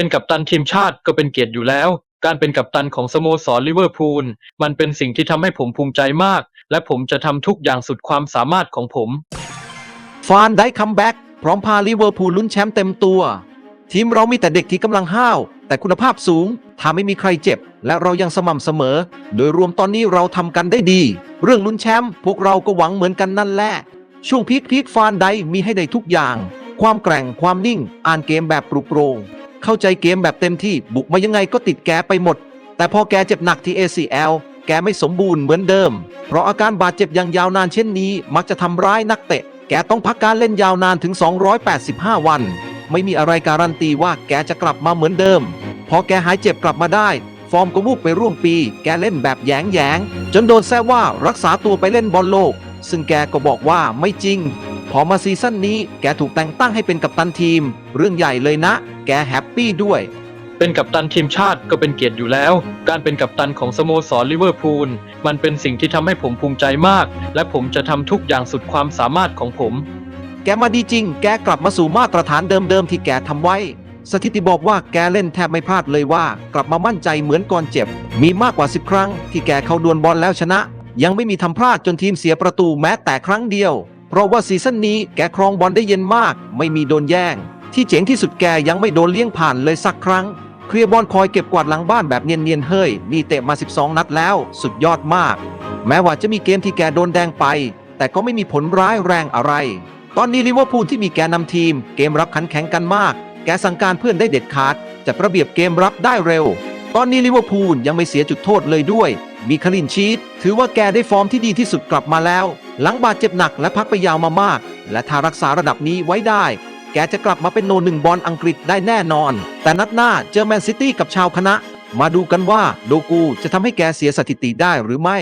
เป็นกัปตันทีมชาติก็เป็นเกียรติอยู่แล้ว การเป็นกัปตันของสโมสรลิเวอร์พูลมันเป็นสิ่งที่ทำให้ผมภูมิใจมาก และผมจะทำทุกอย่างสุดความสามารถของผม ฟานได้คัมแบ็กพร้อมพาลิเวอร์พูลลุ้นแชมป์เต็มตัว ทีมเรามีแต่เด็กที่กำลังห้าว แต่คุณภาพสูงถ้าไม่มีใครเจ็บ และเรายังสม่ำเสมอ โดยรวมตอนนี้เราทำกันได้ดี เรื่องลุ้นแชมป์พวกเราก็หวังเหมือนกันนั่นแหละช่วงพีคพีคฟานได้มีให้ได้ทุกอย่าง ความแกร่งความนิ่ง อ่านเกมแบบปลุกโปรง เข้าใจเกมแบบเต็มที่บุกมายังไงก็ติดแกไปหมด แต่พอแกเจ็บหนักที่ ACL แกไม่สมบูรณ์เหมือนเดิม เพราะอาการบาดเจ็บอย่างยาวนานเช่นนี้ มักจะทำร้ายนักเตะ แกต้องพักการเล่นยาวนานถึง 285 วัน ไม่มีอะไรการันตีว่าแกจะกลับมาเหมือนเดิม พอแกหายเจ็บกลับมาได้ ฟอร์มก็วูบไปร่วมปี แกเล่นแบบแยงแยงจนโดนแซวว่ารักษาตัวไปเล่นบอลโลก ซึ่งแกก็บอกว่าไม่จริง พอมาซีซั่นนี้แกถูกแต่งตั้งให้เป็นกัปตันทีม เรื่องใหญ่เลยนะ แกแฮปปี้ด้วย เป็นกัปตันทีมชาติก็เป็นเกียรติอยู่แล้ว การเป็นกัปตันของสโมสรลิเวอร์พูลมันเป็นสิ่งที่ทำให้ผมภูมิใจมาก และผมจะทำทุกอย่างสุดความสามารถของผม แกมาดีจริง แกกลับมาสู่มาตรฐานเดิมๆที่แกทำไว้ สถิติบอกว่าแกเล่นแทบไม่พลาดเลยว่า กลับมามั่นใจเหมือนก่อนเจ็บ มีมากกว่า 10 ครั้งที่แกเข้าดวลบอลแล้วชนะ ยังไม่มีทำพลาดจนทีมเสียประตูแม้แต่ครั้งเดียว เพราะว่าซีซั่นนี้แกครองบอลได้เย็นมาก ไม่มีโดนแย่ง ที่เจ๋งที่สุดแกยังไม่โดนเลี้ยงผ่านเลยสักครั้ง เคลียร์บอลคอยเก็บกวาดหลังบ้านแบบเนียนๆเฮ้ยนี่เตะมา 12 นัดแล้ว สุดยอดมาก แม้ว่าจะมีเกมที่แกโดนแดงไป แต่ก็ไม่มีผลร้ายแรงอะไร ตอนนี้ลิเวอร์พูลที่มีแกนนำทีม เกมรับขันแข็งกันมาก แกสั่งการเพื่อนได้เด็ดขาดจัดระเบียบเกมรับได้เร็ว ตอนนี้ลิเวอร์พูลยังไม่เสียจุดโทษเลยด้วย มีคลินชีตถือว่าแกได้ฟอร์มที่ดีที่สุดกลับมาแล้ว หลังบาดเจ็บหนักและพักไปยาวมามาก และถ้ารักษาระดับนี้ไว้ได้ แกจะกลับมาเป็นโนหนึ่งบอลอังกฤษได้แน่นอน แต่นัดหน้าเจอแมนซิตี้กับชาวคณะ มาดูกันว่าโดกูจะทำให้แกเสียสถิติได้หรือไม่